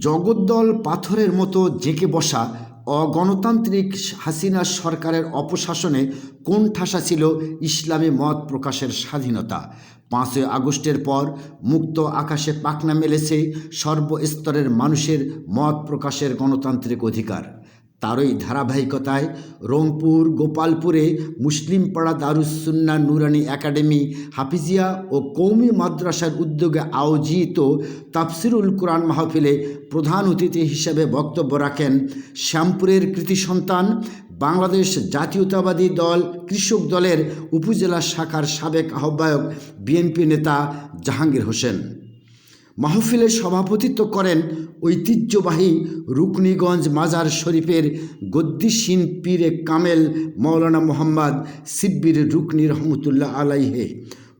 জগদ্দল পাথরের মতো জেঁকে বসা অগণতান্ত্রিক হাসিনা সরকারের অপশাসনে কোন ঠাসা ছিল ইসলামী মত প্রকাশের স্বাধীনতা। পাঁচই আগস্টের পর মুক্ত আকাশে পাখনা মেলেছে সর্বস্তরের মানুষের মত প্রকাশের গণতান্ত্রিক অধিকার। তারই ধারাবাহিকতায় রংপুর, গোপালপুরে মুসলিম পাড়া দারুসুন্না নুরানি একাডেমি, হাফিজিয়া ও কৌমি মাদ্রাসার উদ্যোগে আয়োজিত তাফসিরুল কোরআন মাহফিলে প্রধান অতিথি হিসেবে বক্তব্য রাখেন শ্যামপুরের কৃতি সন্তান, বাংলাদেশ জাতীয়তাবাদী দল, কৃষক দলের উপজেলা শাখার সাবেক আহ্বায়ক, বিএনপি নেতা জাহাঙ্গীর হোসেন। মাহফিলে সভাপতিত্ব করেন ঐতিহ্যবাহী রুকনিগঞ্জ মাজার শরীফের গদ্দিসীন পীরে কামেল মৌলানা মোহাম্মদ সিব্বির রুকনি রহমতুল্লাহ আলাইহে।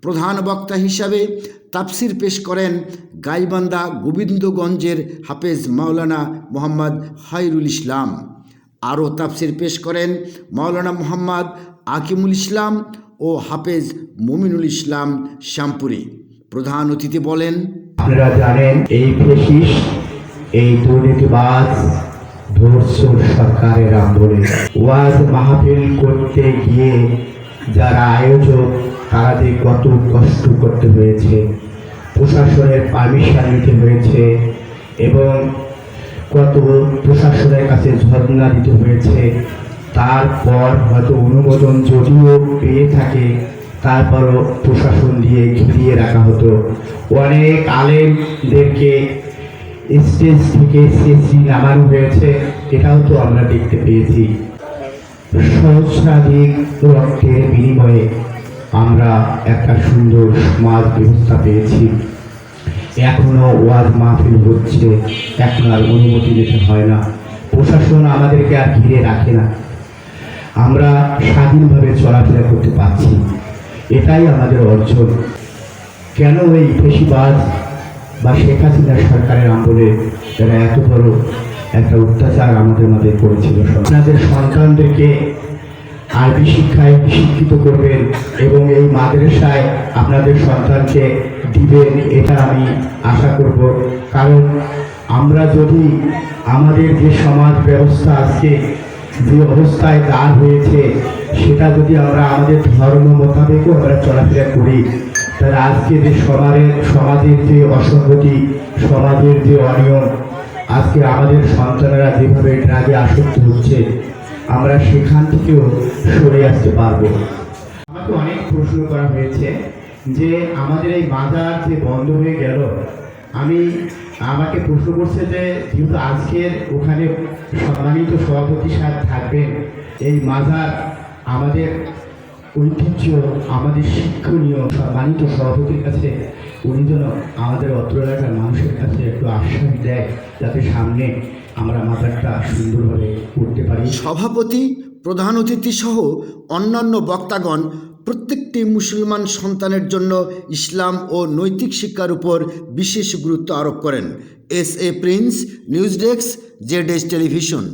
প্রধান বক্তা হিসাবে তাফসির পেশ করেন গাইবান্ধা গোবিন্দগঞ্জের হাফেজ মাওলানা মোহাম্মদ হাইরুল ইসলাম। আরও তাফসির পেশ করেন মাওলানা মোহাম্মদ আকিমুল ইসলাম ও হাফেজ মুমিনুল ইসলাম শ্যামপুরি। প্রধান অতিথি বলেন আপনারা জানেন, এই ফেসিস, এই দুর্নীতিবাজ ধর্ষণ সরকারের আমলে ওয়াজ মাহফিল করতে গিয়ে যারা আয়োজক যে কত কষ্ট করতে হয়েছে, প্রশাসনের পারমিশন নিতে হয়েছে, এবং কত প্রশাসনের কাছে ঝর্ণা দিতে হয়েছে, তারপর হয়তো অনুমোদন যদিও পেয়ে থাকে তারপরও প্রশাসন দিয়ে ঘিরিয়ে রাখা হতো। অনেক আলেমদেরকে স্টেজ থেকে সেসি নামানো হয়েছে, এটাও তো আমরা দেখতে পেয়েছি। সহস্রাধিক রক্তের বিনিময়ে আমরা একটা সুন্দর সমাজ ব্যবস্থা পেয়েছি। এখনও ওয়াজ মাহফিল হচ্ছে, এখন আর অনুমতি দিতে হয় না। প্রশাসন আমাদেরকে আর ঘিরে রাখে না। আমরা স্বাধীনভাবে চলাফেরা করতে পারছি এটাই আমাদের অর্জন। কেন এই ফেসিবাজ বা শেখ হাসিনা সরকারের আমলে যারা এত বড় একটা অত্যাচার আমাদের মধ্যে করেছিল? আপনাদের সন্তানদেরকে আরবি শিক্ষায় শিক্ষিত করবেন এবং এই মাদ্রাসায় আপনাদের সন্তানকে দিবেন, এটা আমি আশা করব। কারণ আমরা যদি আমাদের যে সমাজ ব্যবস্থা আজকে যে অবস্থায় দাঁড় হয়েছে, সেটা যদি আমরা আমাদের ধর্ম মোতাবেকও আমরা চলাফেরা করি, তাহলে আজকে যে সমাজের সমাজের যে অসঙ্গতি, সমাজের যে অনিয়ম, আজকে আমাদের সন্তানেরা যেভাবে ড্রাগে আসক্ত হচ্ছে, আমরা সেখান থেকেও সরে আসতে পারব। আমাকে অনেক প্রশ্ন করা হয়েছে যে আমাদের এই বাজার যে বন্ধ হয়ে গেল আমি আমাকে প্রশ্ন করছে যে, যেহেতু আজকের ওখানে সম্মানিত সভাপতি সাহেব থাকবেন, এই মাজার আমাদের ঐতিহ্য, আমাদের শিক্ষণীয়, সম্মানিত সভাপতির কাছে, উনি যেন আমাদের অত্র এলাকার মানুষের কাছে একটু আশ্বাস দেয়, যাতে সামনে আমরা মাজারটা সুন্দরভাবে করতে পারি। সভাপতি, প্রধান অতিথি সহ অন্যান্য বক্তাগণ প্রত্যেকটি মুসলমান সন্তানের জন্য ইসলাম ও নৈতিক শিক্ষার উপর বিশেষ গুরুত্ব আরোপ করেন। S A prince news desk Z television.